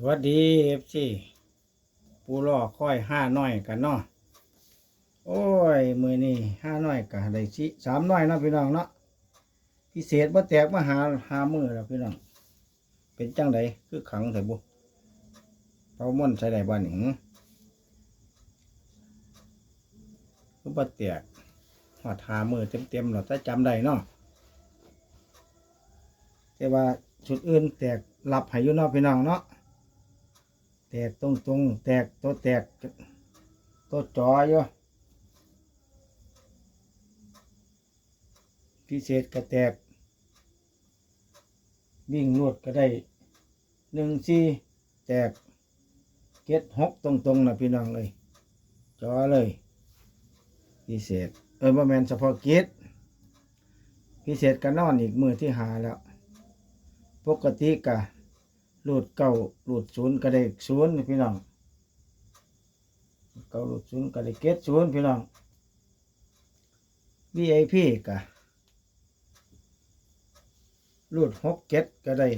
สวัสดีเอฟซีปูรอค่อยห้าน้อยกันเนาะโอ้ย มือนี่ห้าน้อยกันได้สิสามน้อยเนาะพี่น้องเนาะพิเศษบ่แตกมาหาหามือแล้วพี่น้อง เป็นจังไดคือขังใส่บุเอาม่อนใส่ได้บ้านหนิงคือบ่แตกหอดหามือเต็มๆเราถ้าจำได้เนาะแต่ว่าชุดอื่นแตกหลับให้อยู่นาะพี่น้องเนาะ แตกตรงตรงแตกตัวแตกตัวจออยู่พิเศษก็แตก วิ่งรวดก็ได้หนึ่งสี่แตกเก็ดหกตรงตรงๆนะพี่น้องเลย จอเลยพิเศษเออบ่แมนเฉพาะเก็ดพิเศษก็นอนอีกมือที่หาแล้ว ปกติกะ รูดเก้ารูดศูนย์ก็ได้ศูนย์พี่น้องเก้ารูดศูนย์ก็ได้เกตศูนย์พี่น้อง VIP ก็รูดหกเจ็ดก็ได้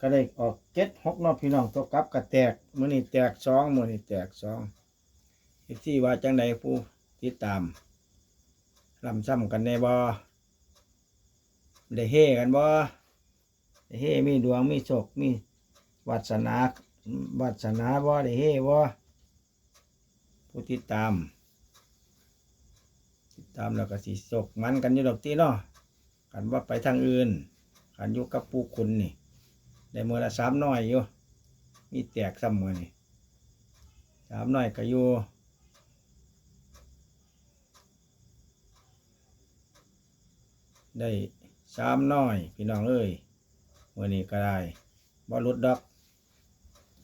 ก็ได้ออกเจ็ดหกนาะพี่น้องตัวกลับก็แตกมือนี่แตกสองมือนี่แตกสองที่ว่าจังใดผู้ติดตามลำซ้ำกันในบ่ได้เฮกันบ่ ได้เฮ้มีดวงมีโชคมีวาสนาวาสนาบ่ได้เฮ้บ่ผู้ติดตาม ติดตามแล้วก็สิโชคมันกันอยู่ดอกตีเนาะกันว่าไปทางอื่นกันอยู่กับปูคุณนี่ได้เมื่อละสามน้อยอยู่มีแตกซ้ำมือนี่สามน้อยก็อยู่ได้สามน้อย พี่น้องเอ้ย วันนี้ก็ได้บอลดดอก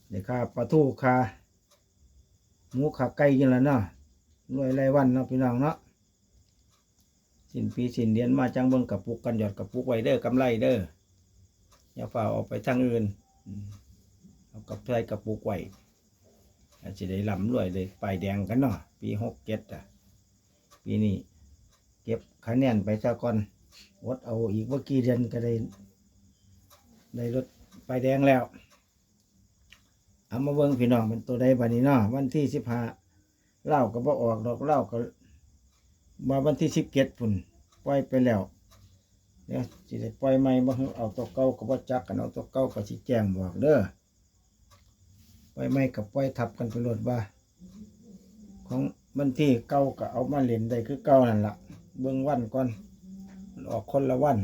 เดี๋ยวค่าปลาทูค่าหมูขาไก่กินแล้วเนาะรวยรายวันเนาะพี่น้องเนาะสินปีสินเดือนมาจังเบิ่งกับปุกกันหยอดกับปุกไว้เด้อกำไรเด้ออย่าฝ่าออกไปทางอื่นเอากับใส่กับปุกไว้อาจจะได้ลำรวยเลยปลายแดงกันเนาะปีหกเจ็ดอะปีนี้เก็บคะแนนไปซะก่อนวดเอาอีกว่ากี่เดือนก็ได้ ได้รถไฟแดงแล้ว เอามาเบิ่งพี่น้องเป็นตัวใดบัดนี้เนาะวันที่สิบห้าเล่าก็บ่ออกดอกเล่าก็มาวันที่สิบเจ็ดพุ่นปล่อยไปแล้วเดี๋ยวสิได้ปล่อยใหม่บ่เอาตัวเก่าก็บ่จักกันเอาตัวเก่าก็สิแจ้งบอกเด้อปล่อยใหม่กับปล่อยทับกันไปโลดว่า ของวันที่เก่าก็เอามาเล่นได้คือเก่านั่นล่ะเบิ่งวันก่อนออกคนละวัน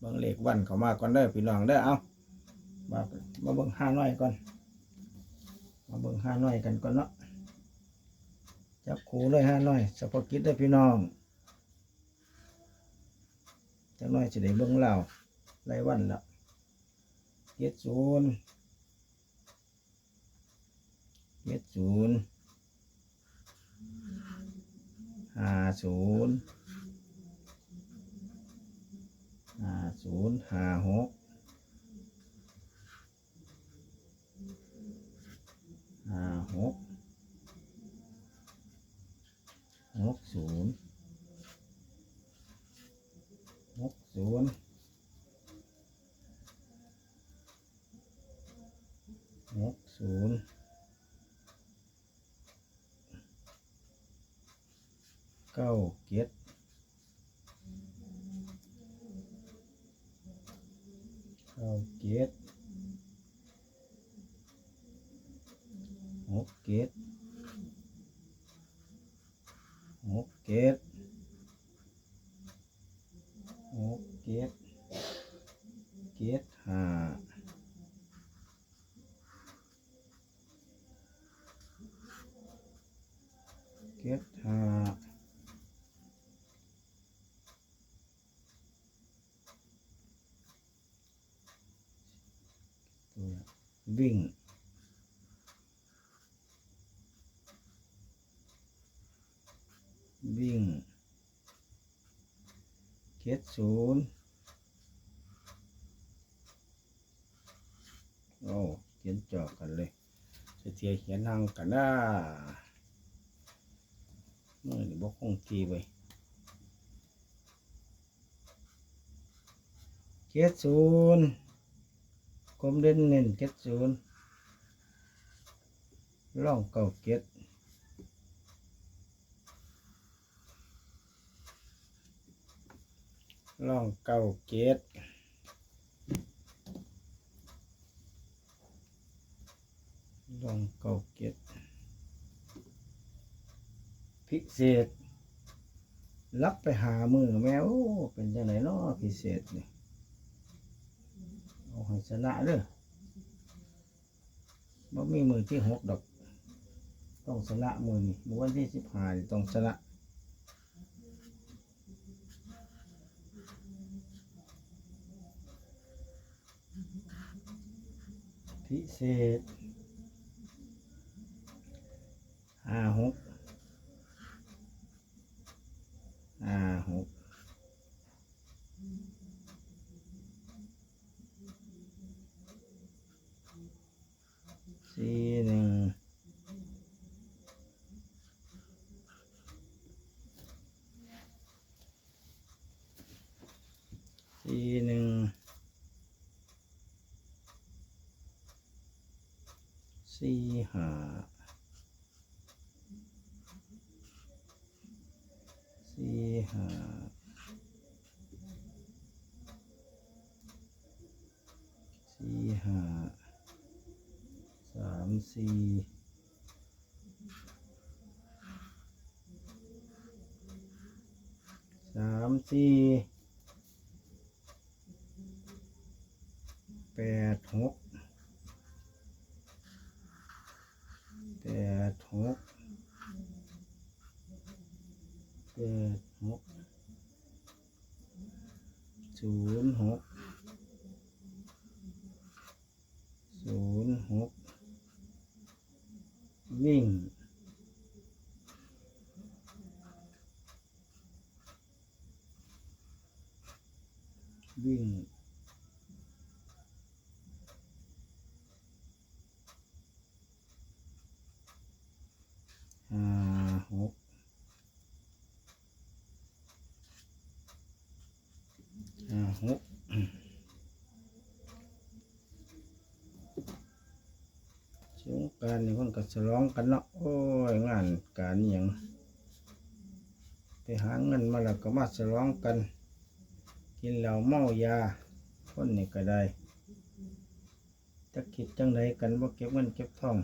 เบิ่งเลขวันเข้ามาก่อนเด้พี่น้องเด้เอามามาเบิ่งห้าน้อยก่อน มาเบิ่งห้าน้อยกันก่อนเนาะจับคูเลยห้าน้อยเฉพกิจเด้พี่น้องจักหน้อยจะได้เบิ่งเล่ารายวันละเจ็ดศูนย์เจ็ดศูนย์ห้าศูนย์ ห้าศูนย์ห้าหกห้าหกหกศูนย์หกศูนย์หกศูนย์เก้าเจ็ด ก้าเกตหกเกตหกเกตหกเคดเกตห้าเกตห้าตัววิ่ง วิ่งเจ็ดศูนย์โอ้เขียนจอกกันเลยจะเทียเขียนนั่งกันนะเมื่อนี่บอกคงทีไปเจ็ดศูนย์กลมเด่นเน้นเจ็ดศูนย์ล่องเก่าเจ็ด ล่องเก่าเจ็ดล่องเก่าเจ็ดพิเศษรับไปหามือแม่โอ้เป็นจังไหนเนาะพิเศษนี่เอาให้ชนะเด้อบ่มีมือที่หกดอก ต้องชนะมือนี่วันที่สิบห้าต้องชนะ พิเศษห้าหก ห้าหกสี่หนึ่งสี่หนึ่ง สี่ห้าสี่ห้าสี่ห้าสามสี่สามสี่แปดหกแปดหก แปดหก ศูนย์หกศูนย์หกวิ่ง วิ่งห้าหก อ่า หกสงการนี่คนก็ฉลองกันเนาะโอ้ยงานการอย่างไปหาเงินมาแล้วก็มาฉลองกัน กินเหล้าเมายาคนนี่ก็ได้จะคิดจังไดกันว่าเก็บเงินเก็บทอง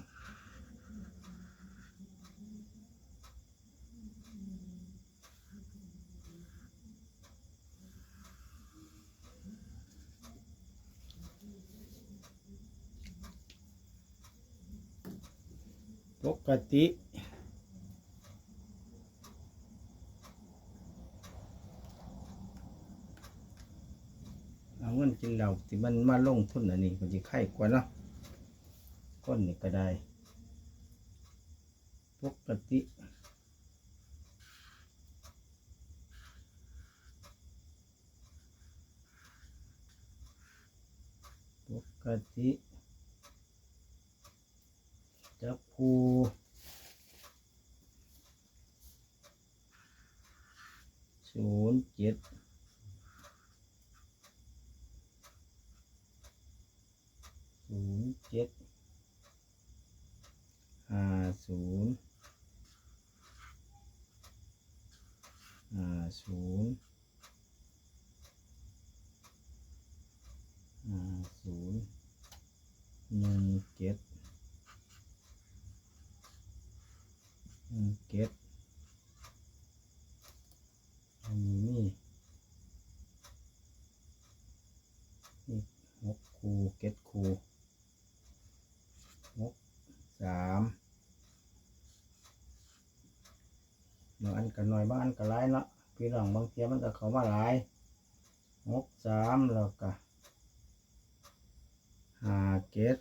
ปกติเอาเงินกินเหล้าที่มันมาลงทุนอันนี้มันจะไข่กว่าเนาะก้นนี่ก็ได้ปกติปกติ จับผูศูนย์เจ็ดศูนย์เจ็ดห้าศูนย์ห้าศูนย์ห้าศูนย์หนึ่งเจ็ด อืมเก็ดอันนี้มีนี่หกคูเก็ดคูหกสามบางอันก็น้อยบางอันก็หลายเนาะพี่น้องบางเทียมันก็เข้ามาหลายหกสามแล้วก็ห้าเก็ด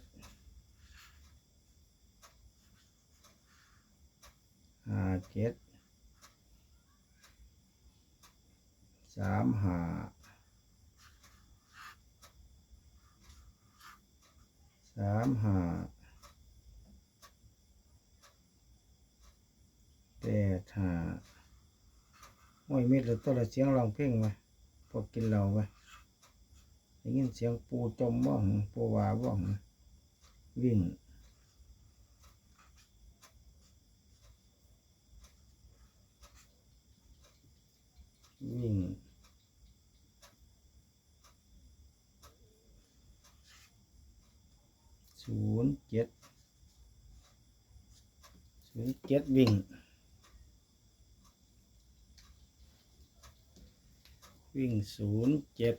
ห้า เจ็ดสามหาสามหาแปดห้าโอ้ยมีแต่ตัวละเสียงร้องเพลงไหมพวกกินเหล้าไหมได้ยินเสียงปูจมบ้องปูวาบ้องวิ่ง วิ่งศูนย์เจ็ดศูนย์เจ็ดวิ่งวิ่งศูนย์เจ็ด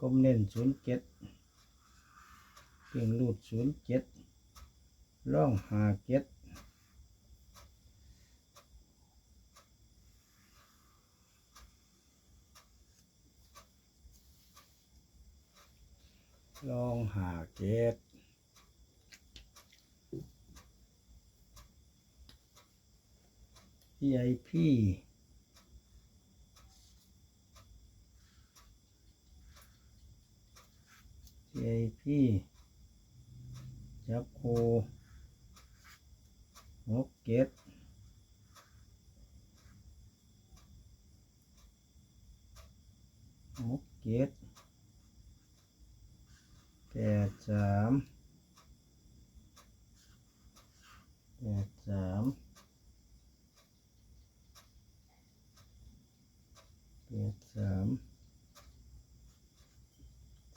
กลมเน้นศูนย์เจ็ดวิ่งรูดศูนย์เจ็ดล่องหาเจ็ด ลองหาเกตพี่ไอพี่พี่ไอพี่จับโคหกเกตหกเกต ปดสามแปดสามแปดสาม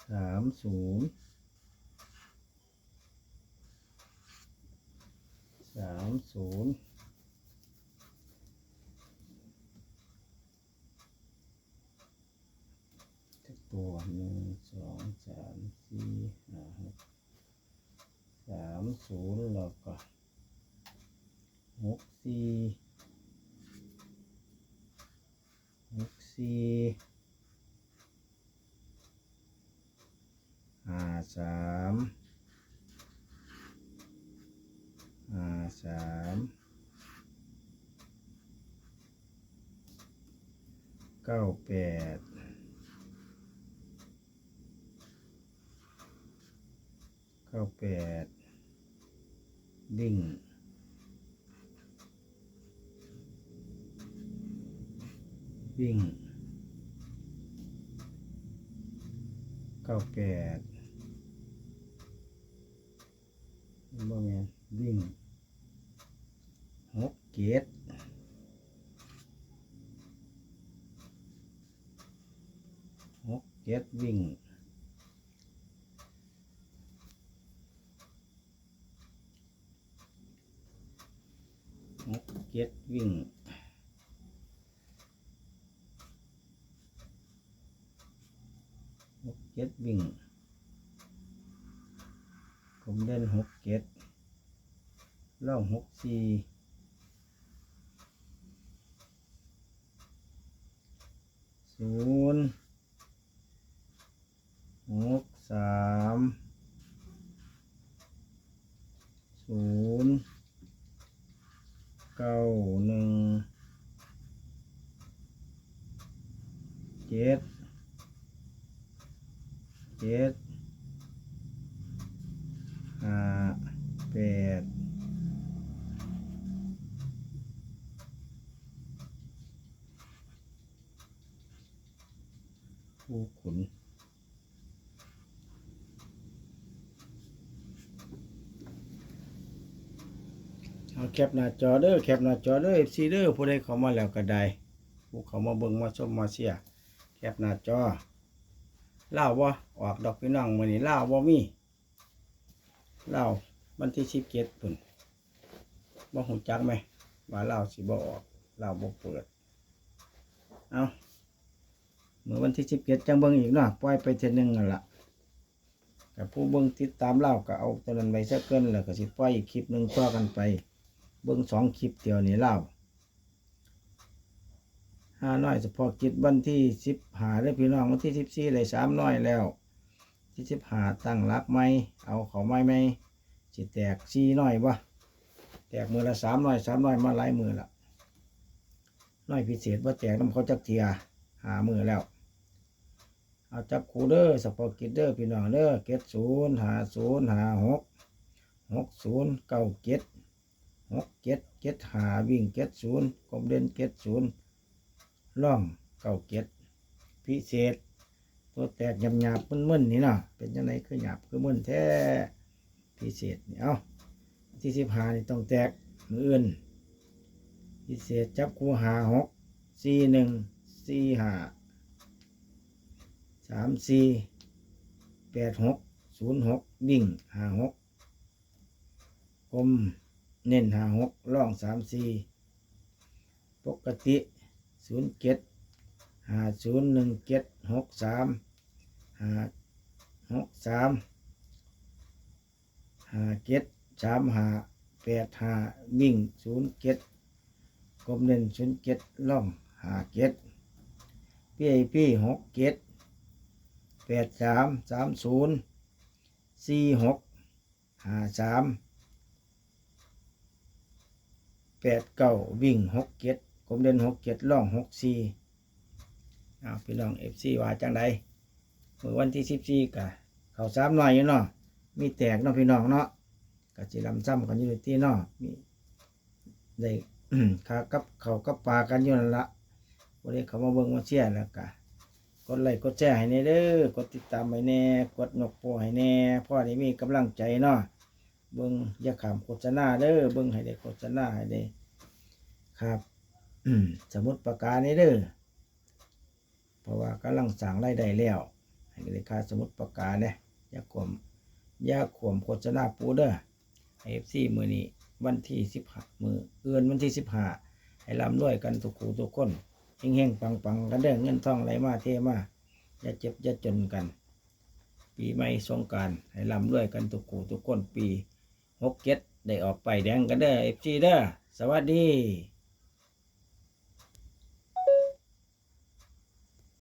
สามศูนย์สามศูนย์จักตัวหนึ่งสองสามสี่ห้าหกสาม ศูนย์แล้วก็หกสี่หกสี่ห้าสามห้าสามเก้าแปดเก้าแปด ดิ่ง วิ่งเก้าแปดบ่แม่นวิ่งหกเจ็ดหกเจ็ดวิ่ง หก เจ็ดวิ่งหกเจ็ดวิ่ง ผมเล่นหกเจ็ดล่องหกสี่ศูนย์หกสามศูนย์ เก้าหนึ่งเจ็ดเจ็ดห้าแปดผู้ขุน เอาแคปหน้าจอเด้อแคปหน้าจอเด้อ FC เด้อผู้ใดเข้ามาแล้วก็ได้ผู้เข้ามาเบิ่งมาชมมาเชียร์แคปหน้าจอเล่าวบ่ออกดอกพี่น้องมื้อนี้เล่าวบ่มีเล่าวันที่17พุ่นบ่ฮู้จักไหมว่าเล่าวสิบ่ออกเล่าวบ่เปิด เอาเมื่อวันที่17จังเบิ่งอีกเนาะปล่อยไปเทื่อนึงนั่นล่ะกับผู้เบิ่งติดตามเล่าก็เอาตัวนั้นไว้ซะเกินแล้วก็สิปล่อยอีกคลิปหนึงต่อกันไป เบิ้งสองคลิปเดียวนี่เล่าห้าน้อยเฉพาะกิจวันที่สิบหาได้พี่น้องวันที่สิบสี่เลยสามน้อยแล้ว ที่สิบหาตั้งรักไหมเอาเขาไม่ไหมสิแตกสี่น้อยบ่แตกมือละสามน้อยสามน้อยมาหลายมือละน้อยพิเศษว่าแจกน้ำเขาจักเทียหามือแล้ว เอาจับคูเดอร์สปอร์กิเดอร์พี่น้องเด้อเก็ดศูนย์หาศูนย์หาหกหกศูนย์เก้าเจ็ด หกเจ็ดเจ็ดหาวิ่งเจ็ดศูนย์กบเด่นเจ็ดศูนย์ร่องเก้าเจ็ดพิเศษ ตัวแตกหยาบๆมึนๆนี่เนาะเป็นยังไงคือหยาบคือมึนแท้พิเศษนี่เอาที่สิบหานี่ต้องแตกมืออื่นพิเศษจับคู่หาหกสี่หนึ่งสี่หาสามสี่แปดหกศูนย์หกดิ่งหาหกกลม เน้นหาหกร่องสามสี่ปกติศูนย์เจ็ดห้าศูนย์หนึ่งเจ็ดหกสามหาหกสามห้าเจ็ดสามห้าแปดห้าวิ่งศูนย์เจ็ดกลมเน้นศูนย์เจ็ดร่องห้าเจ็ดพี่ไอพี่หกเจ็ดแปดสามสามศูนย์สี่หกห้าสาม แปดเก้าวิ่งหกเจ็ดกลมเด่นหกเจ็ดล่องหกสี่เอาพี่น้องเอฟซีว่าจังใดเมื่อวันที่สิบสี่กะเขาสามหน่อยอยู่เนาะมีแตกเนาะพี่น้องเนาะกะจิลำซ้ำกันอยู่ในที่เนาะมีได้ขากับเขากับปลากันอยู่นั่นละวันนี้เขามาเบิ่งมาเชียร์แล้วกะกดไลค์กดแชร์ให้แน่เด้อกดติดตามให้แน่กดนกโปให้แน่พ่อได้มีกำลังใจเนาะ เบิ้งอย่าขามโฆษณาเด้อเบิ้งให้ได้โฆษณาให้ได้ครับอืมสมุดประกาศนี่เด้อเพราะว่ากำลังสั่งรายได้แล้วให้ได้ค่าสมุดประกาศเนี่ยอย่าขวมอย่าขวมโฆษณาปูเด้อเอฟซีมือนี้วันที่สิบห้ามือเอือนวันที่สิบห้าให้ร่ำรวยกันทุกคู่ทุกคนเฮงๆปังๆกันเด้อเงินทองไหลมาเทมาอย่าเจ็บอย่าจนกัน ปีใหม่สงการให้ร่ำรวยกันทุกคู่ทุกคนปี หกเจ็ดได้ออกไปแดงกันเด้อเอฟซีเด้อสวัสดี